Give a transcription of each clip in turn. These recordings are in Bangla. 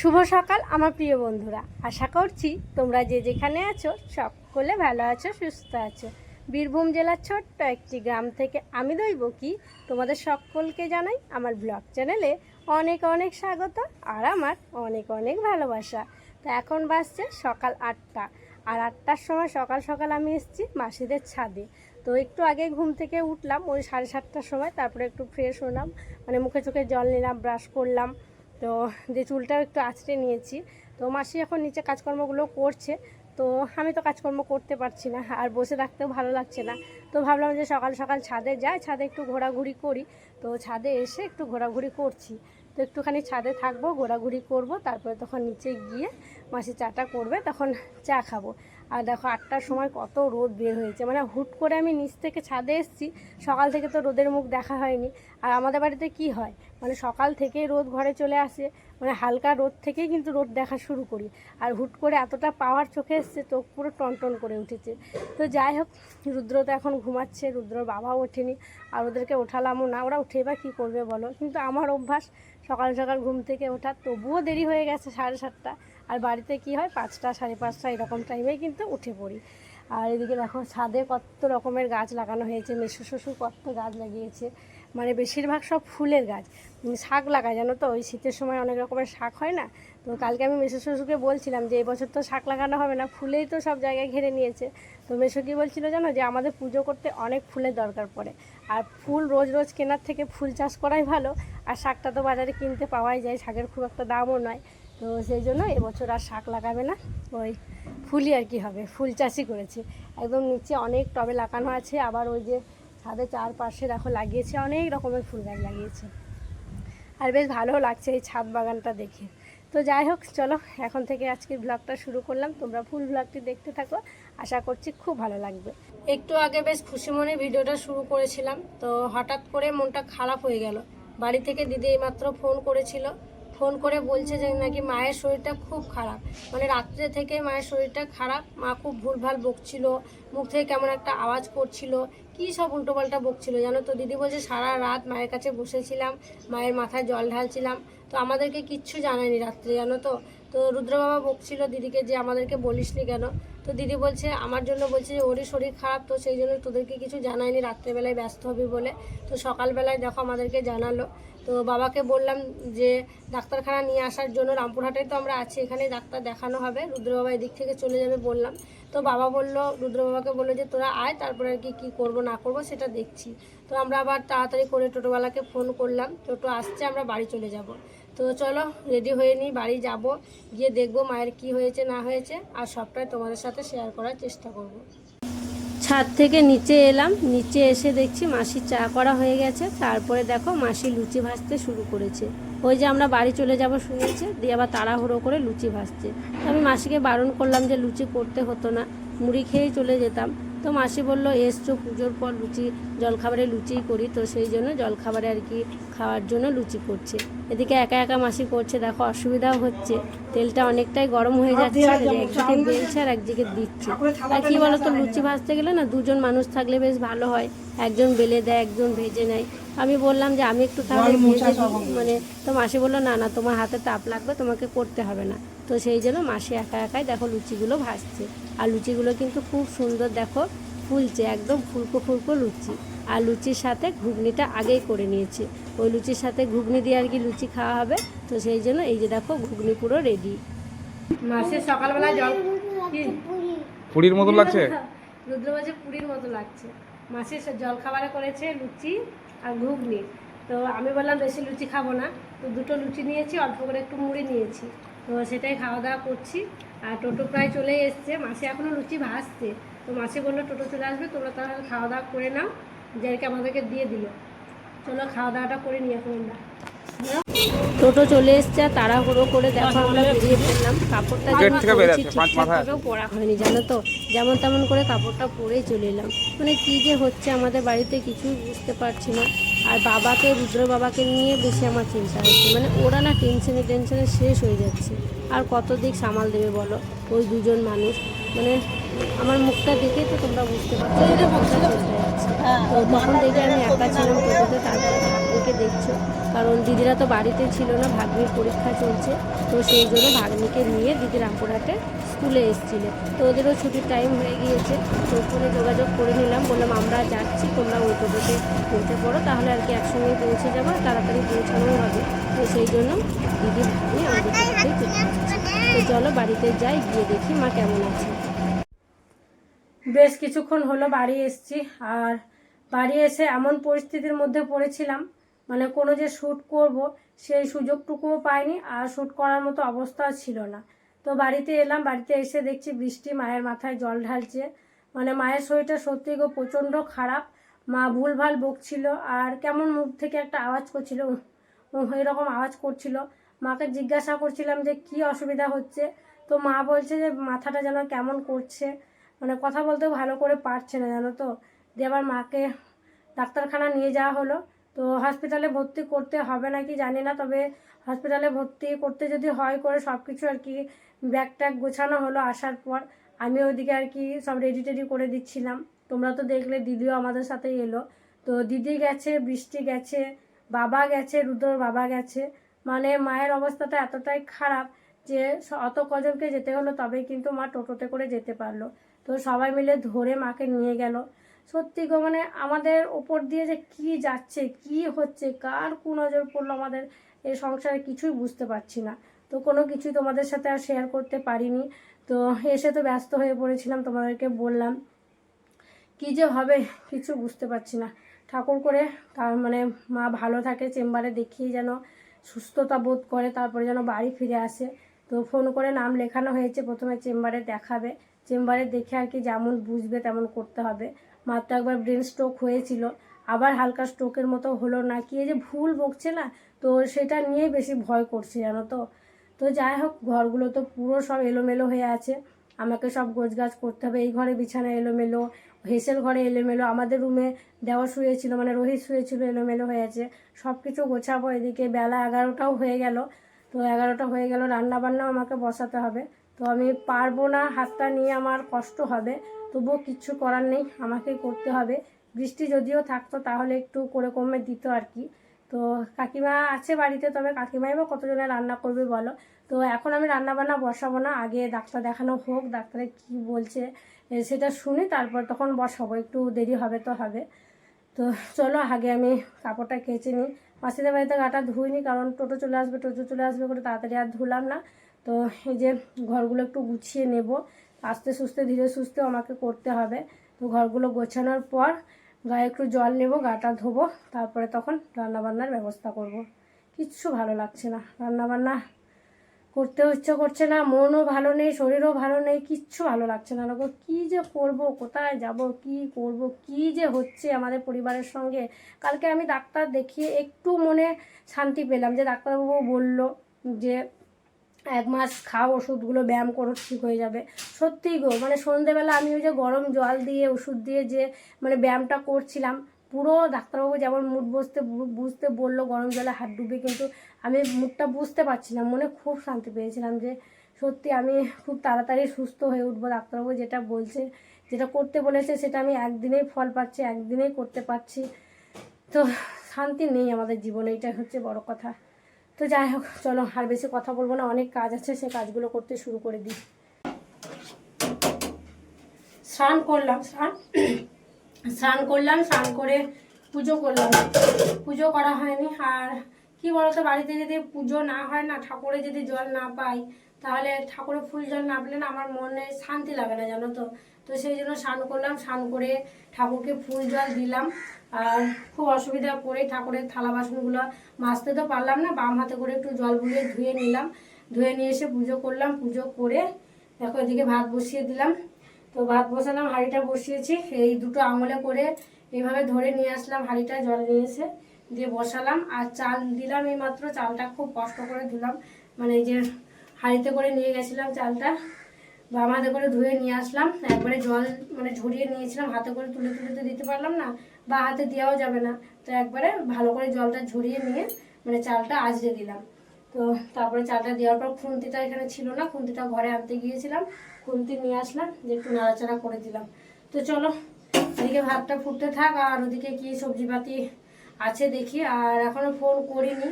শুভ সকাল, আমার প্রিয় বন্ধুরা। আশা করছি তোমরা যে যেখানে আছো সকলে ভালো আছো, সুস্থ আছো। বীরভূম জেলার ছোট্ট একটি গ্রাম থেকে আমি দইব কি, তোমাদের সকলকে জানাই আমার ব্লগ চ্যানেলে অনেক অনেক স্বাগত আর আমার অনেক অনেক ভালোবাসা। তো এখন বাসছে সকাল আটটা আর আটটার সময় সকাল সকাল আমি এসেছি মাসিদের ছাদে। তো একটু আগে ঘুম থেকে উঠলাম, ওই সাড়ে সাতটার সময় তারপরে একটু ফ্রেশ হলাম মানে মুখে চোখে জল নিলাম ব্রাশ করলাম। তো যে চুলটাও একটু আঁচড়ে নিয়েছি, তো মাসি এখন নিচে কাজকর্মগুলো করছে, তো আমি তো কাজকর্ম করতে পারছি না, আর বসে থাকতেও ভালো লাগছে না। তো ভাবলাম যে সকাল সকাল ছাদে যাই, ছাদে একটু ঘোরাঘুরি করি, তো ছাদে এসে একটু ঘোরাঘুরি করছি। তো একটুখানি ছাদে থাকব, ঘোরাঘুরি করব, তারপরে তখন নিচে গিয়ে মাসি চাটা করবে, তখন চা খাব। আর দেখো আটটার সময় কত রোদ বের হয়েছে মানে হুট করে আমি নিচ থেকে ছাদে এসেছি, সকাল থেকে তো রোদের মুখ দেখা হয়নি। আর আমাদের বাড়িতে কি হয় মানে সকাল থেকেই রোদ ঘরে চলে আসে মানে হালকা রোদ থেকেই কিন্তু রোদ দেখা শুরু করি। আর হুট করে এতটা পাওয়ার চোখে এসছে চোখ পুরো টনটন করে উঠেছে। তো যাই হোক, রুদ্র তো এখন ঘুমাচ্ছে রুদ্রর বাবাও ওঠেনি, আর ওদেরকে ওঠালামও না, ওরা উঠে বা কী করবে বলো? কিন্তু আমার অভ্যাস, সকাল সকাল ঘুম থেকে ওঠার তবুও দেরি হয়ে গেছে সাড়ে সাতটা, আর বাড়িতে কি হয়, পাঁচটা, সাড়ে পাঁচটা, এরকম টাইমেই কিন্তু উঠে পড়ি। আর এদিকে দেখো, ছাদে কত রকমের গাছ লাগানো হয়েছে মেসো শ্বশুর কত গাছ লাগিয়েছে। মানে বেশিরভাগ সব ফুলের গাছ শাক লাগায়, জানো তো? ওই শীতের সময় অনেক রকমের শাক হয় না? তো কালকে আমি মেসো শ্বশুরকে বলছিলাম যে এবছর তো শাক লাগানো হবে না, ফুলেই তো সব জায়গায় ঘিরে নিয়েছে। তো মেসো কি বলছিল জানো? যে, আমাদের পুজো করতে অনেক ফুলের দরকার পড়ে। আর ফুল রোজ রোজ কেনার থেকে ফুল চাষ করাই ভালো, আর শাকটা তো বাজারে কিনতে পাওয়াই যায়, শাকের খুব একটা দামও নয়। তো সেই জন্য এবছর আর শাক লাগাবে না, ওই ফুলই আর কি হবে, ফুল চাষই করেছে। একদম নিচে অনেক টবে লাগানো আছে, আবার ওই যে ছাদে চারপাশে দেখো লাগিয়েছে, অনেক রকমের ফুল গাছ লাগিয়েছে। আর বেশ ভালো লাগছে এই ছাদ বাগানটা দেখে। তো যাই হোক, চলো, এখন থেকে আজকের ব্লগটা শুরু করলাম। তোমরা ফুল ব্লগটি দেখতে থাকো, আশা করছি খুব ভালো লাগবে। একটু আগে বেশ খুশি মনে ভিডিওটা শুরু করেছিলাম, তো হঠাৎ করে মনটা খারাপ হয়ে গেল। বাড়ি থেকে দিদি এইমাত্র ফোন করেছিল ফোন করে বলছে যে নাকি মায়ের শরীরটা খুব খারাপ। মানে রাত্রে থেকে মায়ের শরীরটা খারাপ, মা খুব ভুলভাল বকছিল, মুখ থেকে কেমন একটা আওয়াজ করছিল, কী সব উল্টোপাল্টা বকছিল জানো তো? দিদি বলছে, সারা রাত মায়ের কাছে বসেছিলাম, মায়ের মাথায় জল ঢালছিলাম, তো আমাদেরকে কিচ্ছু জানায়নি রাত্রে জানো তো? তো রুদ্র বাবা বকছিল, দিদিকে যে আমাদেরকে বলিসনি কেন? তো দিদি বলছে, আমার জন্য বলছে যে, ওরই শরীর খারাপ, তো সেই জন্য তোদেরকে কিছু জানায়নি, রাত্রেবেলায় ব্যস্ত হবি বলে। তো সকালবেলায় দেখো আমাদেরকে জানালো। তো বাবাকে বললাম যে, ডাক্তারখানা নিয়ে আসার জন্য রামপুরহাটে তো আমরা আছি এখানে ডাক্তার দেখানো হবে রুদ্র বাবা এদিক থেকে চলে যাবে বললাম। তো বাবা বলল, রুদ্রবাবাকে বলল যে, তোরা আয়, তারপরে আর কি, কী করব, না করব সেটা দেখছি। তো আমরা আবার তাড়াতাড়ি করে টোটোওয়ালাকে ফোন করলাম, টোটো আসছে, আমরা বাড়ি চলে যাব। তো চলো রেডি হয়ে নিই, বাড়ি যাব, গিয়ে দেখব মায়ের কি হয়েছে, না হয়েছে, আর সবটাই তোমাদের সাথে শেয়ার করার চেষ্টা করব। ছাদ থেকে নিচে এলাম, নিচে এসে দেখছি মাসি চা করা হয়ে গেছে, তারপরে দেখো মাসি লুচি ভাজতে শুরু করেছে। ওই যে আমরা বাড়ি চলে যাব শুনেছে, দিয়ে আবার তাড়াহুড়ো করে লুচি ভাজছে। আমি মাসিকে বারণ করলাম যে লুচি করতে হতো না, মুড়ি খেয়েই চলে যেতাম। তো মাসি বলল এসছো পুজোর পর লুচি জলখাবারে লুচিই করি। তো সেই জন্য জলখাবারে আর কি খাওয়ার জন্য লুচি করছে। এদিকে একা একা মাসি করছে দেখো অসুবিধাও হচ্ছে। তেলটা অনেকটাই গরম হয়ে যাচ্ছে একদিকে বেলছে আর একদিকে দিচ্ছে। আর কি বলতো লুচি ভাজতে গেলে না দুজন মানুষ থাকলে বেশ ভালো হয়। একজন বেলে দেয় একজন ভেজে নেয়। আমি বললাম যে আমি একটু তাহলে ভেজে মানে তো মাসি বলল না না তোমার হাতে তাপ লাগবে তোমাকে করতে হবে না। তো সেই জন্য মাসি একা একাই দেখো লুচিগুলো ভাজছে। আর লুচিগুলো কিন্তু খুব সুন্দর দেখো ফুলছে একদম ফুলকো ফুলকো লুচি। আর লুচির সাথে ঘুগনিটা আগেই করে নিয়েছে। ওই লুচির সাথে ঘুগনি দিয়ে আর কি লুচি খাওয়া হবে। তো সেই জন্য এই যে দেখো ঘুগনি পুরো রেডি মাসে সকালবেলা জল? পুরীর মতো লাগছে? রুদ্রবাজে পুরীর মতো লাগছে। মাসে জল খাবারে করেছে লুচি আর ঘুগনি। তো আমি বললাম বেশি লুচি খাব না। তো দুটো লুচি নিয়েছি অল্প করে একটু মুড়ি নিয়েছি। তো সেটাই খাওয়া দাওয়া করছি। আর টোটো প্রায় চলে এসছে। মাসে এখনও লুচি ভাসছে তো মাসে বলল টোটো চলে আসবে তোমরা তাহলে খাওয়া দাওয়া করে নাও। যাইকে আমাদেরকে দিয়ে দিল। চলো খাওয়া দাওয়াটা করে নিই এখন আমরা। টোটো চলে এসছে আর তাড়াহুড়ো করে দেখো আমরা বেরিয়ে পড়লাম। কাপড়টা যেমন ঠিকঠাকভাবেও পরা হয়নি জানো তো? যেমন তেমন করে কাপড়টা পরেই চলে এলাম। মানে কী যে হচ্ছে আমাদের বাড়িতে কিছুই বুঝতে পারছি না। আর বাবাকে, রুদ্র বাবাকে নিয়ে বেশি আমার চিন্তা হচ্ছে। মানে ওরা না টেনশনে টেনশনে শেষ হয়ে যাচ্ছে। আর কত দিক সামাল দেবে বলো? ওই দুজন মানুষ। মানে আমার মুখটা দেখে তো তোমরা বুঝতে পারছ মুখটা তো তখন দেখে আমি একা ছিলাম টোটোতে তারপরে ভাগ্নিকে দেখছ। কারণ দিদিরা তো বাড়িতে ছিল না, ভাগ্নির পরীক্ষা চলছে। তো সেই জন্য ভাগ্নিকে নিয়ে দিদি রামপুরহাটে স্কুলে এসেছিলে। তো ওদেরও ছুটির টাইম হয়ে গিয়েছে। তো ফোনে যোগাযোগ করে নিলাম। বললাম, আমরা যাচ্ছি, তোমরা ওই টোটোতে পৌঁছে পড়ো তাহলে আর কি একসঙ্গে পৌঁছে যাব তাড়াতাড়ি পৌঁছানোও হবে। তো সেই জন্য দিদি ভাগ্নি আমাদের তো চলো বাড়িতে যাই, গিয়ে দেখি মা কেমন আছে। বেশ কিছুক্ষণ হলো বাড়ি এসেছি আর বাড়ি এসে এমন পরিস্থিতির মধ্যে পড়েছিলাম মানে কোনো যে শ্যুট করব সেই সুযোগটুকুও পাইনি আর শ্যুট করার মতো অবস্থা ছিল না। তো বাড়িতে এলাম, বাড়িতে এসে দেখছি বৃষ্টি, মায়ের মাথায় জল ঢালছে। মানে মায়ের শরীরটা সত্যি গো প্রচণ্ড খারাপ। মা ভুলভাল বকছিল আর কেমন মুখ থেকে একটা আওয়াজ করছিল। এরকম আওয়াজ করছিল। মাকে জিজ্ঞাসা করছিলাম যে, কি অসুবিধা হচ্ছে? তো মা বলছে যে, মাথাটা যেন কেমন করছে? মানে কথা বলতেও ভালো করে পারছে না, জানো তো? দিয়ে আবার মাকে ডাক্তারখানা নিয়ে যাওয়া হলো। তো হসপিটালে ভর্তি করতে হবে নাকি জানি না, তবে হসপিটালে ভর্তি করতে যদি হয় করে সব কিছু আর কি ব্যাগ ট্যাগ গোছানো হলো আসার পর, আমি ওইদিকে আর কি সব রেডি টেডি করে দিচ্ছিলাম। তোমরা তো দেখলে দিদিও আমাদের সাথে এলো। তো দিদি গেছে, বৃষ্টি গেছে, বাবা গেছে, রুদ্রর বাবা গেছে। মানে মায়ের অবস্থাটা এতটাই খারাপ যে অত কজনকে যেতে হলো তবে কিন্তু মা টোটোতে করে যেতে পারল। তো সবাই মিলে ধরে মাকে নিয়ে গেল। সত্যি গো মানে আমাদের ওপর দিয়ে যে কি যাচ্ছে, কি হচ্ছে, কার কু নজর পড়ল আমাদের এই সংসারে কিছুই বুঝতে পারছি না। তো কোনো কিছুই তোমাদের সাথে আর শেয়ার করতে পারিনি। তো এসে তো ব্যস্ত হয়ে পড়েছিলাম, তোমাদেরকে বললাম। কি যে হবে কিছু বুঝতে পারছি না। ঠাকুর করে তার মানে মা ভালো থাকে, চেম্বারে দেখিয়ে যেন সুস্থতা বোধ করে, তারপরে যেন বাড়ি ফিরে আসে। তো ফোন করে নাম লেখানো হয়েছে, প্রথমে চেম্বারে দেখাবে। চেম্বারে দেখে আর কি যেমন বুঝবে তেমন করতে হবে। মাত্র একবার ব্রেন স্ট্রোক হয়েছিল, আবার হালকা স্ট্রোকের মতো হলো না। কি যে ভুল বকছে না? তো সেটা নিয়েই বেশি ভয় করছে জানো তো। তো যাই হোক, ঘরগুলো তো পুরো সব এলোমেলো হয়ে আছে। আমাকে সব গোছগাছ করতে হবে, এই ঘরে বিছানা এলোমেলো হেসেল ঘরে এলোমেলো, আমাদের রুমে দেওয়া শুয়েছিল মানে রোহিত শুয়েছিল, এলোমেলো হয়ে আছে। সব কিছু গোছাবো এদিকে, বেলা এগারোটাও হয়ে গেল। তো এগারোটা হয়ে গেল রান্না বান্নাও আমাকে বসাতে হবে। তো আমি পারব না, হাতটা নিয়ে আমার কষ্ট হবে, তবুও কিচ্ছু করার নেই, আমাকেই করতে হবে। বৃষ্টি যদিও থাকতো, তাহলে একটু করে কমে দিত আর কি। তো কাকিমা আছে বাড়িতে, তবে কাকিমাই বা কতজনে রান্না করবে বলো? তো এখন আমি রান্না বান্না বসাবো না, আগে ডাক্তার দেখানো হোক, ডাক্তারে কি বলছে। সেটা শুনি তারপর তখন বসাবো, একটু দেরি হবে তো হবে। তো চলো, আগে আমি কাপড়টা কেচে নিই। মাসিদের বাড়িতে গাটা ধুইনি, কারণ টোটো চলে আসবে, টোটো চলে আসবে করে তাড়াতাড়ি আর ধুলাম না। তো এই যে ঘরগুলো একটু গুছিয়ে নেব। আস্তে সুস্তে ধীরে সুস্থে আমাকে করতে হবে। তো ঘরগুলো গোছানোর পর গায়ে একটু জল নেব, গাটা ধোবো, তারপরে তখন রান্নাবান্নার ব্যবস্থা করব। কিচ্ছু ভালো লাগছে না। রান্নাবান্না করতেও ইচ্ছা করছে না, মনও ভালো নেই, শরীরও ভালো নেই, কিচ্ছু ভালো লাগছে না গো কী যে করব, কোথায় যাব, কি করব, কি যে হচ্ছে আমাদের পরিবারের সঙ্গে? কালকে আমি ডাক্তার দেখিয়ে একটু মনে শান্তি পেলাম যে ডাক্তারবাবু বলল যে এক মাস খাও, ওষুধগুলো ব্যায়াম করো, ঠিক হয়ে যাবে। সত্যিই গো মানে সন্ধেবেলা আমি ওই যে গরম জল দিয়ে, ওষুধ দিয়ে যে মানে ব্যায়ামটা করছিলাম পুরো ডাক্তারবাবু যেমন মুড বসতে বুঝতে বলল গরম জলে হাত ডুবে কিন্তু আমি মুডটা বুঝতে পারছিলাম, মনে খুব শান্তি পেয়েছিলাম যে সত্যি আমি খুব তাড়াতাড়ি সুস্থ হয়ে উঠবো ডাক্তারবাবু, যেটা বলছে, যেটা করতে বলেছে সেটা আমি একদিনেই ফল পাচ্ছি, একদিনেই করতে পারছি। তো শান্তি নেই আমাদের জীবনে, এটাই হচ্ছে বড় কথা। তো যাই হোক, চলো আর বেশি কথা বলব না, অনেক কাজ আছে, সে কাজগুলো করতে শুরু করে দিই। স্নান করলাম, স্নান স্নান করলাম, স্নান করে পুজো করলাম। পুজো করা হয়নি। আর কি বলতো, বাড়িতে যদি পুজো না হয় না, ঠাকুরে যদি জল না পাই, তাহলে ঠাকুরে ফুল জল না পেলে না আমার মনে শান্তি লাগে না, জানো তো? তো সেই জন্য স্নান করলাম, স্নান করে ঠাকুরকে ফুল জল দিলাম। আর খুব অসুবিধা পড়ে ঠাকুরের থালা বাসনগুলো মাজতে তো পারলাম না, বাম হাতে করে একটু জল বুলিয়ে ধুয়ে নিলাম। ধুয়ে নিয়ে এসে পুজো করলাম। পুজো করে দেখো এদিকে ভাত বসিয়ে দিলাম। তো ভাত বসালাম, হাঁড়িটা বসিয়েছি। এই দুটো আঙুলে করে এইভাবে ধরে নিয়ে আসলাম, হাঁড়িটা জল নিয়ে এসে দিয়ে বসালাম। আর চাল দিলাম এই মাত্র চালটা খুব কষ্ট করে ধুলাম। মানে এই যে হাঁড়িতে করে নিয়ে গেছিলাম চালটা বাম হাতে করে ধুয়ে নিয়ে আসলাম। একবারে জল মানে ঝরিয়ে নিয়েছিলাম, হাতে করে তুলে তুলে তো দিতে পারলাম না, বা হাতে দেওয়াও যাবে না। তো একবারে ভালো করে জলটা ঝরিয়ে নিয়ে মানে চালটা আজড়ে দিলাম। তো তারপরে চালটা দেওয়ার পর খুন্তিটা এখানে ছিল না, খুন্তিটা ঘরে আনতে গিয়েছিলাম। খুন্তি নিয়ে আসলাম, যে একটু নাড়াচাড়া করে দিলাম। তো চলো, এদিকে ভাতটা ফুটতে থাক, আর ওদিকে কি সবজিপাতি আছে দেখি। আর এখনও ফোন করিনি,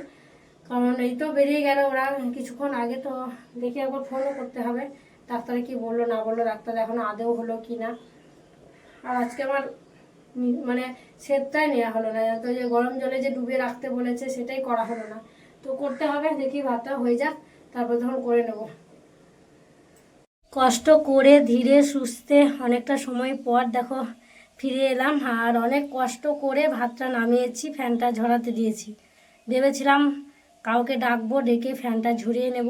কারণ এই তো বেরিয়ে গেল ওরা কিছুক্ষণ আগে, তো দেখি একবার ফোনও করতে হবে। ডাক্তারে কি বলল, না বলল, ডাক্তার এখনও আদেও হলো কি না। আর আজকে আমার মানে সেটটাই নেওয়া হলো না তো যে গরম জলে যে ডুবে রাখতে বলেছে, সেটাই করা হলো না। তো করতে হবে, দেখি ভাতটা হয়ে যাক, তারপর তখন করে নেব। কষ্ট করে ধীরে সুস্থে অনেকটা সময় পর দেখো ফিরে এলাম আর অনেক কষ্ট করে ভাতটা নামিয়েছি, ফ্যানটা ঝরাতে দিয়েছি। ভেবেছিলাম কাউকে ডাকবো, ডেকে ফ্যানটা ঝরিয়ে নেব।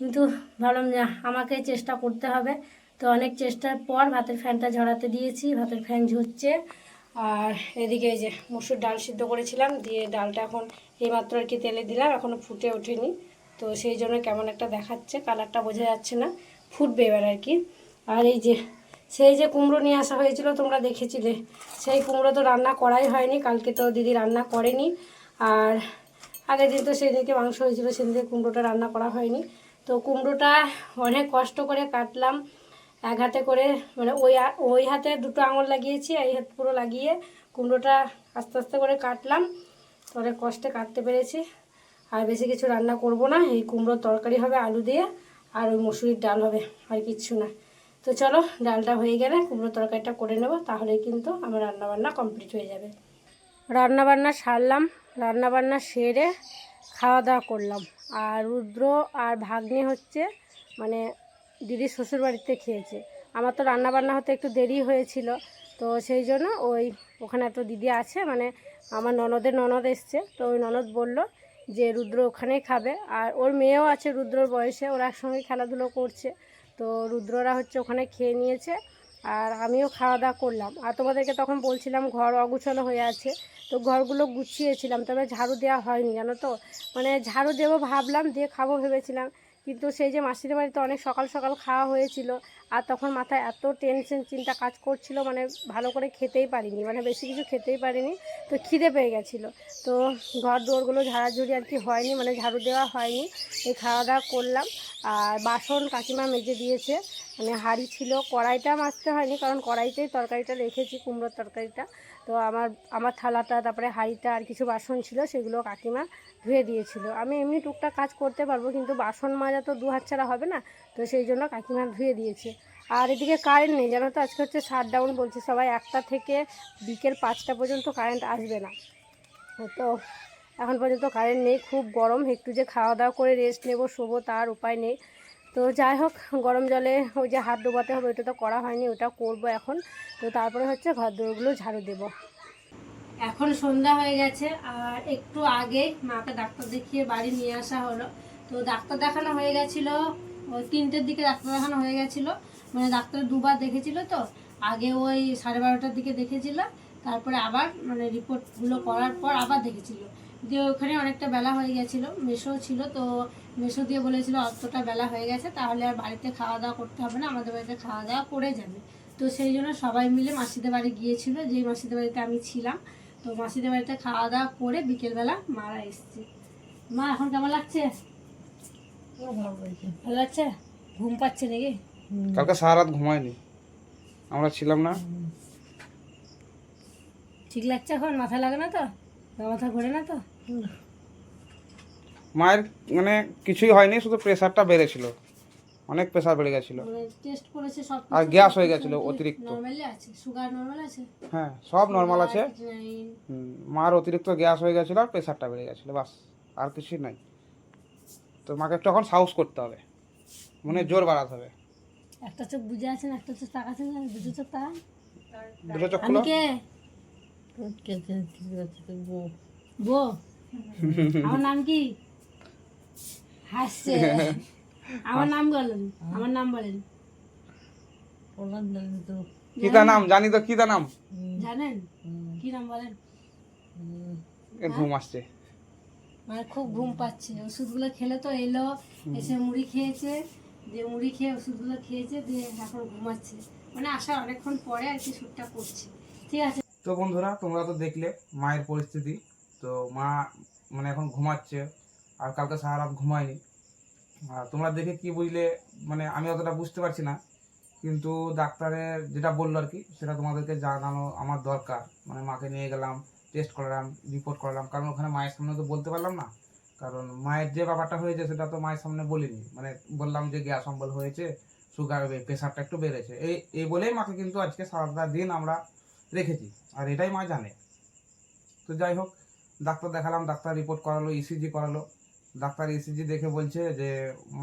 কিন্তু ভাবলাম, না, আমাকে চেষ্টা করতে হবে। তো অনেক চেষ্টার পর ভাতের ফ্যানটা ঝরাতে দিয়েছি, ভাতের ফ্যান ঝরছে আর এদিকে এই যে মসুর ডাল সিদ্ধ করেছিলাম, দিয়ে ডালটা এখন এইমাত্র আর কি তেলে দিলাম এখনও ফুটে ওঠেনি। তো সেই জন্য কেমন একটা দেখাচ্ছে, কালারটা বোঝা যাচ্ছে না। ফুটবে এবার আর কি। আর এই যে, সেই যে কুমড়ো নিয়ে আসা হয়েছিল, তোমরা দেখেছিলে। সেই কুমড়ো তো রান্না করাই হয়নি, কালকে তো দিদি রান্না করেনি। আর আগের দিন তো সেদিনকে মাংস হয়েছিল, সেদিনকে কুমড়োটা রান্না করা হয়নি। তো কুমড়োটা অনেক কষ্ট করে কাটলাম, এক হাতে করে মানে ওই ওই হাতে দুটো আঙুল লাগিয়েছি, এই হাত পুরো লাগিয়ে কুমড়োটা আস্তে আস্তে করে কাটলাম। তো অনেক কষ্টে কাটতে পেরেছি। আর বেশি কিছু রান্না করব না, এই কুমড়োর তরকারি হবে আলু দিয়ে। আর ওই মসুরির ডাল হবে, আর কিচ্ছু না। তো চলো, ডালটা হয়ে গেলে কুমড়ো তরকারিটা করে নেব, তাহলে কিন্তু আমার রান্নাবান্না কমপ্লিট হয়ে যাবে। রান্নাবান্না সারলাম, রান্নাবান্না সেরে খাওয়া দাওয়া করলাম। আর রুদ্র আর ভাগ্নে হচ্ছে মানে দিদির শ্বশুর বাড়িতে খেয়েছে। আমার তো রান্নাবান্না হতে একটু দেরি হয়েছিল, তো সেই জন্য ওই ওখানে একটা দিদি আছে মানে আমার ননদের ননদ এসছে, তো ওই ননদ বলল যে রুদ্র ওখানেই খাবে। আর ওর মেয়েও আছে, রুদ্রর বয়সে, ওরা একসঙ্গে খেলাধুলো করছে। তো রুদ্ররা হচ্ছে ওখানে খেয়ে নিয়েছে, আর আমিও খাওয়া দাওয়া করলাম। আর তোমাদেরকে তখন বলছিলাম ঘর অগুছানো হয়ে আছে, তো ঘরগুলো গুছিয়েছিলাম, তবে ঝাড়ু দেওয়া হয়নি, জানো তো? মানে ঝাড়ু দেবো ভাবলাম, দিয়ে খাব ভেবেছিলাম। কিন্তু সেই যে মাসিদের বাড়িতে অনেক সকাল সকাল খাওয়া হয়েছিল, আর তখন মাথায় এত টেনশন চিন্তা কাজ করছিল মানে ভালো করে খেতেই পারিনি মানে বেশি কিছু খেতেই পারিনি, তো খিদে পেয়ে গেছিল। তো ঘর দুয়ারগুলো ঝাড়াঝুড়ি আর কি হয়নি মানে ঝাড়ু দেওয়া হয়নি, এই খাওয়া দাওয়া করলাম। আর বাসন কাকিমা মেজে দিয়েছে মানে হাঁড়ি ছিল, কড়াইটা মাজতে হয়নি, কারণ কড়াইতেই তরকারিটা রেখেছি, কুমড়োর তরকারিটা। তো আমার আমার থালাটা, তারপরে হাঁড়িটা আর কিছু বাসন ছিল, সেগুলো কাকিমা ধুয়ে দিয়েছিল। আমি এমনি টুকটাক কাজ করতে পারব, কিন্তু বাসন মাজা তো দু হাত ছাড়া হবে না, তো সেই জন্য কাকিমা ধুয়ে দিয়েছে। আর এদিকে কারেন্ট নেই, জানো তো? আজকে হচ্ছে শাটডাউন বলছে সবাই, একটা থেকে বিকেল পাঁচটা পর্যন্ত কারেন্ট আসবে না। তো এখন পর্যন্ত কারেন্ট নেই, খুব গরম, একটু যে খাওয়া দাওয়া করে রেস্ট নেব, শোবো তার উপায় নেই। তো যাই হোক, গরম জলে ওই যে হাত ডোবাতে হবে, ওটা তো করা হয়নি, ওটা করব এখন। তো তারপরে হচ্ছে ঘর দৌড়গুলো ঝাড়ু দেব। এখন সন্ধ্যা হয়ে গেছে, আর একটু আগে মাকে ডাক্তার দেখিয়ে বাড়ি নিয়ে আসা হলো। তো ডাক্তার দেখানো হয়ে গেছিল ওই তিনটের দিকে ডাক্তার দেখানো হয়ে গেছিল। মানে ডাক্তার দুবার দেখেছিল তো, আগে ওই সাড়ে বারোটার দিকে দেখেছিল, তারপরে আবার মানে রিপোর্টগুলো করার পর আবার দেখেছিল। দিয়ে ওখানে অনেকটা বেলা হয়ে গেছিল মেশো ছিল তো মেশো দিয়ে বলেছিল অতটা বেলা হয়ে গেছে, তাহলে আর বাড়িতে খাওয়া দাওয়া করতে হবে না, আমাদের বাড়িতে খাওয়া দাওয়া করে যাবে। তো সেই জন্য সবাই মিলে মাসিদের বাড়ি গিয়েছিল, যেই মাসিদের বাড়িতে আমি ছিলাম। তো মাসিদের বাড়িতে খাওয়া দাওয়া করে বিকেলবেলা মারা এসছে। মা এখন কেমন লাগছে? ভালো লাগছে। ঘুম পাচ্ছে নাকি? কালকে সারা রাত ঘুমায়নি। আমরা ছিলাম না। ঠিক লাগছে এখন? মাথা লাগে না তো? মাথা ঘোরে না তো? মায়ের মানে কিছুই হয়নি শুধু প্রেশারটা বেড়েছিল। অনেক প্রেশার বেড়ে গেছিল। মানে টেস্ট করেছে সব আর গ্যাস হয়ে গেছিল অতিরিক্ত। নর্মালি আছে সুগার নর্মাল আছে? হ্যাঁ সব নর্মাল আছে। মার অতিরিক্ত গ্যাস হয়ে গেছিল আর প্রেশারটা বেড়ে গেছিল বাস আর কিছুই নাই। তো মাকে একটু এখন সাহস করতে হবে মনে জোর বাড়াতে হবে। একটা চোখ বুঝে আছেন একটা চোখ তাকাচ্ছেন না দুটো চোখ তাকান দুটো চোখ খুলো। কে? বো আমার নাম কি? হাসছে। আমার নাম বলেন আমার নাম বলেন। কি তার নাম? জানি তো কি তার নাম জানেন? কি নাম বলেন? ঘুম আসছে। মানে খুব ঘুম পাচ্ছে। ওষুধগুলো খেলে তো এলো এসে মুড়ি খেয়েছে দিয়ে মুড়ি খেয়ে ওষুধগুলো খেয়েছে দিয়ে এখন ঘুমাচ্ছে। মানে আসার অনেকক্ষণ পরে আর কি শ্যুটটা করছে। ঠিক আছে। তো বন্ধুরা তোমরা তো দেখলে মায়ের পরিস্থিতি। তো মা মানে এখন ঘুমাচ্ছে আর কালকে সারা রাত ঘুমায়নি। তোমরা দেখে কি বুঝলে মানে আমি অতটা বুঝতে পারছি না, কিন্তু ডাক্তারের যেটা বলল আর কি, সেটা তোমাদেরকে জানানো আমার দরকার। মানে মাকে নিয়ে গেলাম টেস্ট করালাম রিপোর্ট করালাম, কারণ ওখানে মায়ের সামনে তো বলতে পারলাম না। কারণ মায়ের যে ব্যাপারটা হয়েছে, সেটা তো মায়ের সামনে বলিনি। মানে বললাম যে গ্যাস অম্বল হয়েছে সুগার প্রেশারটা একটু বেড়েছে। এই এই বলেই মাকে কিন্তু আজকে সারাটা দিন আমরা রেখেছি, আর এটাই মা জানে। তো যাই হোক, ডাক্তার দেখালাম, ডাক্তার রিপোর্ট করালো ইসিজি করালো। ডাক্তার ইসিজি দেখে বলছে যে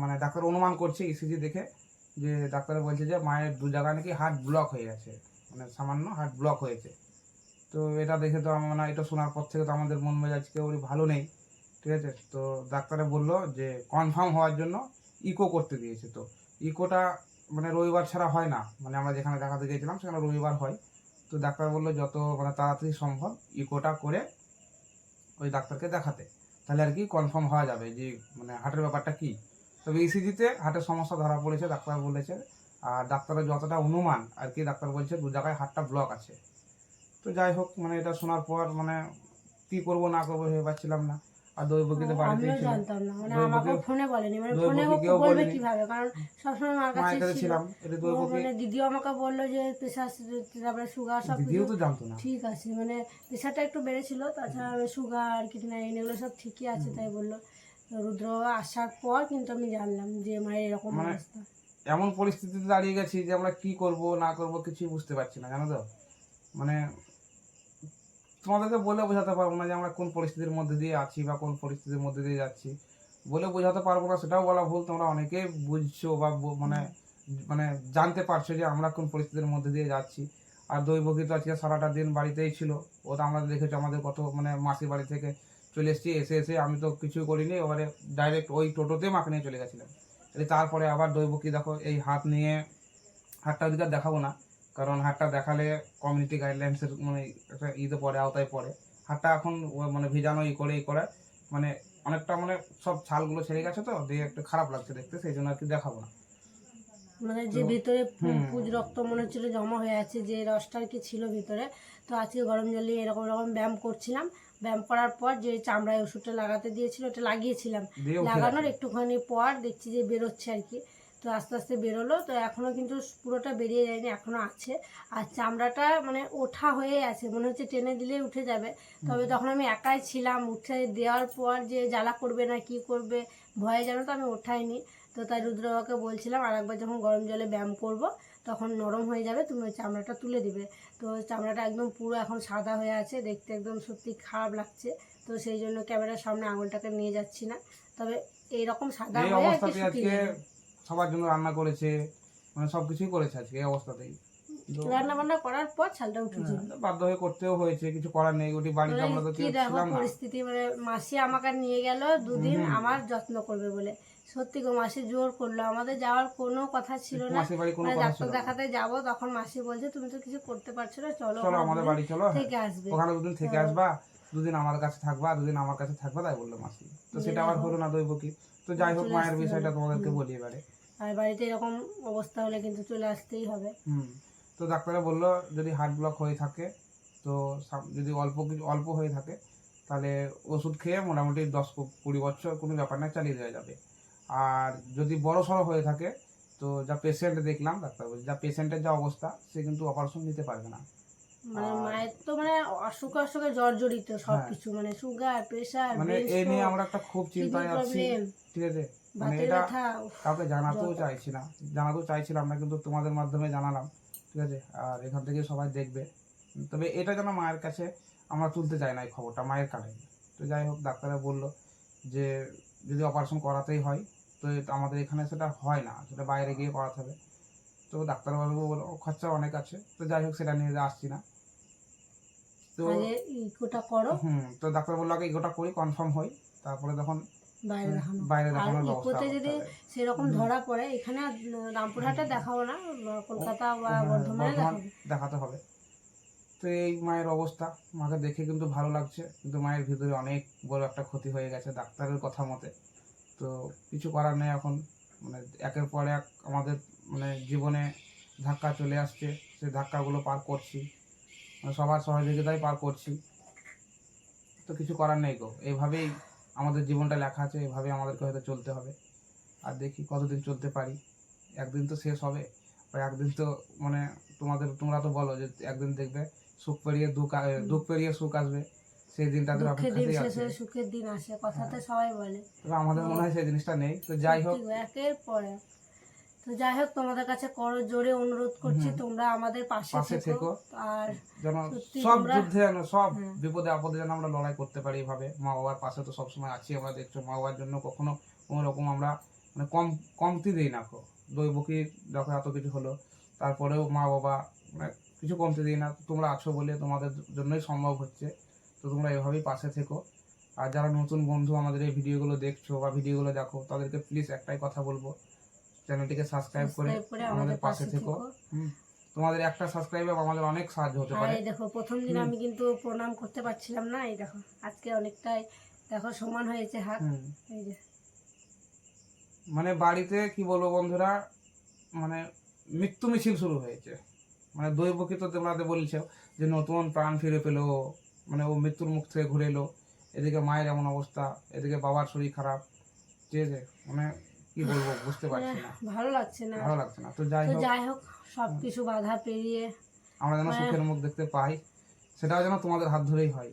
মানে ডাক্তার অনুমান করছে ইসিজি দেখে, যে ডাক্তার বলছে যে, মায়ের দু জায়গায় নাকি হার্ট ব্লক হয়ে গেছে মানে সামান্য হার্ট ব্লক হয়েছে। তো এটা দেখে তো আমার মানে এটা শোনার পর থেকে তো আমাদের মন মেজাজ কেউ ভালো নেই, ঠিক আছে? তো ডাক্তারে বলল যে কনফার্ম হওয়ার জন্য ইকো করতে দিয়েছে তো। ইকোটা মানে রবিবার ছাড়া হয় না মানে আমরা যেখানে দেখাতে গিয়েছিলাম, সেখানে রবিবার হয়। তো ডাক্তার বলল, যত মানে তাড়াতাড়ি সম্ভব ইকোটা করে ওই ডাক্তারকে দেখাতে। তাহলে আর কি কনফার্ম হওয়া যাবে যে মানে হার্টের ব্যাপারটা কি? তবে ইসিজিতে হার্টের সমস্যা ধরা পড়েছে ডাক্তার বলেছে আর ডাক্তারের যতটা অনুমান, আর কি ডাক্তার বলছে, দু জায়গায় হাটটা ব্লক আছে। তো যাই হোক মানে এটা শোনার পর মানে কী করব, না করব ভেবে পাচ্ছিলাম না। আর বাড়িতেই আমিও ছিল। জানতাম না। মানে আমাকে ফোনে বলেনি। মানে ফোনে বলবে কীভাবে? কারণ সবসময় মার মায়ের কাছে কাছে ছিল। ছিলাম এটা মানে দিদিও আমাকে বলল যে প্রেশার তারপরে সুগার সব দিদিও তো জানতো না। ঠিক আছে মানে প্রেশারটা একটু বেড়েছিল তাছাড়া সুগার কিডনাইন এগুলো সব ঠিকই আছে তাই বলল। রুদ্র আসার পর কিন্তু আমি জানলাম যে মায়ের এরকম মানে- অবস্থা। এমন পরিস্থিতিতে দাঁড়িয়ে গেছি যে আমরা কি করব না করব কিছুই বুঝতে পারছি না জানো তো? মানে তোমাদেরকে বলে বোঝাতে পারব না যে আমরা কোন পরিস্থিতির মধ্যে দিয়ে আছি বা কোন পরিস্থিতির মধ্যে দিয়ে যাচ্ছি। বলে বোঝাতে পারব না, সেটাও বলা ভুল। তোমরা অনেকে বুঝছ বা মানে মানে জানতে পারছ যে আমরা কোন পরিস্থিতির মধ্যে দিয়ে যাচ্ছি। আর দৈবকী তো আজকে সারাটা দিন বাড়িতেই ছিল। ও তো আমরা দেখেছ আমাদের কত মানে মাসির বাড়ি থেকে চলে এসেছি। এসে এসে আমি তো কিছু করিনি। এবারে ডাইরেক্ট ওই টোটোতে মাকে নিয়ে চলে গেছিলাম। তারপরে আবার দৈবকী দেখো, এই হাত নিয়ে, হাতটা ওদিকে দেখাবো না। কারণ হাতটা দেখালে কমিউনিটি গাইডলাইন্সের মানে একটা ইতে পড়ে আওতায় পড়ে। হাতটা এখন মানে ভিজানো ই করে ই করে মানে অনেকটা মানে সব ছালগুলো ছেড়ে গেছে তো দিয়ে একটু খারাপ লাগছে দেখতে সেই জন্য আর কি দেখাবো না। মানে যে ভিতরে পুজ রক্ত মনে হচ্ছিল জমা হয়ে আছে যে রসটা আর কি ছিল ভিতরে তো আজকে গরম জলে এরকম এরকম ব্যায়াম করছিলাম। ব্যায়াম করার পর যে চামড়ায় ওষুধটা লাগাতে দিয়েছিল ওটা লাগিয়েছিলাম। লাগানোর একটুখানি পর দেখছি যে বেরোচ্ছে আর কি। তো আস্তে আস্তে বেরোলো। তো এখনও কিন্তু পুরোটা বেরিয়ে যায়নি এখনও আছে। আর চামড়াটা মানে ওঠা হয়ে আছে মনে হচ্ছে টেনে দিলেই উঠে যাবে। তবে তখন আমি একাই ছিলাম উঠে দেওয়ার পর যে জ্বালা করবে না কি করবে ভয়ে যেন তো আমি ওঠাইনি। তো তাই রুদ্রবাবাকে বলছিলাম আর একবার যখন গরম জলে ব্যায়াম করব তখন নরম হয়ে যাবে তুমি ওই চামড়াটা তুলে দিবে। তো চামড়াটা একদম পুরো এখন সাদা হয়ে আছে দেখতে একদম সত্যি খারাপ লাগছে। তো সেই জন্য ক্যামেরার সামনে আঙুলটাকে নিয়ে যাচ্ছি না। তবে এইরকম সাদা হয়ে সবার জন্য রান্না করেছে মানে সব কিছুই করেছে আজকে এই অবস্থাতেই। রান্না বান্না করার পর ছালটা উঠেছিল। হ্যাঁ, বাধ্য হয়ে করতেও হয়েছে কিছু করার নেই ওটি বাড়িতে মানে আমরা তো কি দেখো পরিস্থিতি মানে মাসি আমাকে নিয়ে গেল দুদিন আমার যত্ন করবে বলে। সত্যি গো মাসি জোর করল আমাদের যাওয়ার কোনো কথা ছিল না। মানে ডাক্তার দেখাতে যাব তখন মাসি বলছে তুমি তো কিছু করতে পারছ না চলো আমাদের বাড়ি চলো। থেকে আসবে। ওখানে দুদিন থেকে আসবা দুদিন আমার কাছে থাকবা দুদিন আমার কাছে থাকবা তাই বলল মাসি। তো সেটা আবার হলো না দৈবকী তো যাই হোক মায়ের বিষয়টা তোমাদেরকে বলি এবারে। আর বাড়িতে এরকম অবস্থা হলে কিন্তু চলে আসতেই হবে। হুম। তো ডাক্তারে বলল যদি হার্ট ব্লক হয়ে থাকে তো যদি অল্প কিছু অল্প হয়ে থাকে তাহলে ওষুধ খেয়ে মোটামুটি দশ কুড়ি বছর কোনো ব্যাপার না চালিয়ে দেওয়া যাবে। আর যদি বড় সড়ো হয়ে থাকে তো যা পেশেন্ট দেখলাম ডাক্তার বলছে যা পেশেন্টের যা অবস্থা সে কিন্তু অপারেশন নিতে পারবে না। মানে মায়ের তো মানে অসুখ অসুখে জর্জরিত সবকিছু মানে সুগার প্রেশার হ্যাঁ। মানে এই নিয়ে আমরা একটা খুব চিন্তায় আছি। ঠিক আছে? মানে এটা কাউকে জানাতেও চাইছি না জানাতেও চাইছিলাম না কিন্তু তোমাদের মাধ্যমে জানালাম ঠিক আছে? আর এখান থেকে সবাই দেখবে। তবে এটা যেন মায়ের কাছে আমরা তুলতে চাই না এই খবরটা মায়ের কানে তো যাই হোক ডাক্তাররা বলল যে যদি অপারেশন করাতেই হয় তো আমাদের এখানে সেটা হয় না সেটা বাইরে গিয়ে করাতে হবে। তো ডাক্তারবাবু বলল "ও, খরচা অনেক আছে। তো যাই হোক সেটা নিয়ে আসছি না। তো ইকোটা করো। হুম তো ডাক্তার বলল আগে এগোটা করি কনফার্ম হই। তারপরে তখন বাইরে দেখানো। বাইরে দেখানোর ব্যবস্থা যদি সেরকম ধরা পড়ে এখানে রামপুরহাটে দেখাবো না কলকাতা বা হ্যাঁ, বর্ধমানে দেখাতে হবে। তো এই মায়ের অবস্থা মাকে দেখে কিন্তু ভালো লাগছে। কিন্তু মায়ের ভিতরে অনেক বড় একটা ক্ষতি হয়ে গেছে ডাক্তারের কথা মতে। তো কিছু করার নেই এখন। মানে একের পর এক আমাদের মানে জীবনে ধাক্কা চলে আসছে। সেই ধাক্কাগুলো পার করছি। সবার সহযোগিতায় পার করছি। তো কিছু করার নেই গো। এইভাবেই আমাদের জীবনটা লেখা আছে এভাবে আমাদেরকে হয়তো চলতে হবে। আর দেখি কতদিন চলতে পারি। একদিন তো শেষ হবে। বা একদিন তো মানে তোমাদের তোমরা তো বলো যে একদিন দেখবে সুখ পেরিয়ে দুঃখ দুঃখ পেরিয়ে সুখ আসবে। সেই দিনটাতে দুঃখের দিন অপেক্ষাতেই আছে। সুখের দিন আসে কথাতে সবাই বলে। তবে আমাদের মনে হয় সেই জিনিসটা নেই। তো যাই হোক। একের পরে। তো যাই হোক তোমাদের কাছে করো জোরে অনুরোধ করছি তোমরা আমাদের পাশে থেকো। আর যেন সব যুদ্ধে যেন সব। বিপদে আপদে যেন আমরা লড়াই করতে পারি এভাবে। মা বাবার পাশে তো সবসময় আছি আমরা দেখছ মা বাবার জন্য কখনো কোনো রকম আমরা মানে কম কমতি দিই না কো। দৈবকী দেখো এত কিছু হলো তারপরেও মা বাবা মানে কিছু কমতি দিই না। তোমরা আছো বলে তোমাদের জন্যই সম্ভব হচ্ছে। তো তোমরা এভাবেই পাশে থেকো। আর যারা নতুন বন্ধু আমাদের এই ভিডিওগুলো দেখছ বা ভিডিওগুলো দেখো তাদেরকে প্লিজ একটাই কথা বলব চ্যানেলটিকে সাবস্ক্রাইব করে আমাদের পাশে থেকো। তোমাদের একটা সাবস্ক্রাইবে আমাদের অনেক সাহায্য হতে পারে। এই দেখো প্রথম দিন আমি কিন্তু প্রণাম করতে পারছিলাম না এই দেখো আজকে অনেকটাই দেখো সমান হয়েছে হাত। এই যে। মানে বাড়িতে কি বলব বন্ধুরা মানে মৃত্যু মিছিল শুরু হয়েছে। মানে দৈবকী তো তোমরা বলছো যে নতুন প্রাণ ফিরে পেল। মানে ও মৃত্যুর মুখ থেকে ঘুরে এলো। এদিকে মায়ের এমন অবস্থা এদিকে বাবার শরীর খারাপ। ঠিক আছে? মানে কি বলব বুঝতে পারছি না। ভালো লাগছে না। ভালো লাগছে না। তো যাই হোক যাই হোক সবকিছু বাধা পেরিয়ে আমরা যেন হ্যাঁ। সুখের মুখ দেখতে পাই সেটাও যেন তোমাদের হাত ধরেই হয়।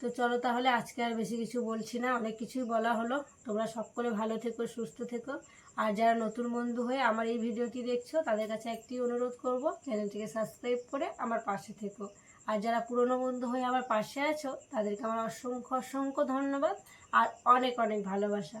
তো চলো তাহলে আজকে আর বেশি কিছু বলছি না অনেক কিছুই বলা হলো। তোমরা সকলে ভালো থেকো সুস্থ থেকো। আর যারা নতুন বন্ধু হয়ে আমার এই ভিডিওটি দেখছ তাদের কাছে একটি অনুরোধ করব চ্যানেলটিকে সাবস্ক্রাইব করে আমার পাশে থেকো। আর যারা পুরনো বন্ধু হয়ে আমার পাশে আছো তাদেরকে আমার অসংখ্য অসংখ্য ধন্যবাদ। আর অনেক অনেক ভালোবাসা।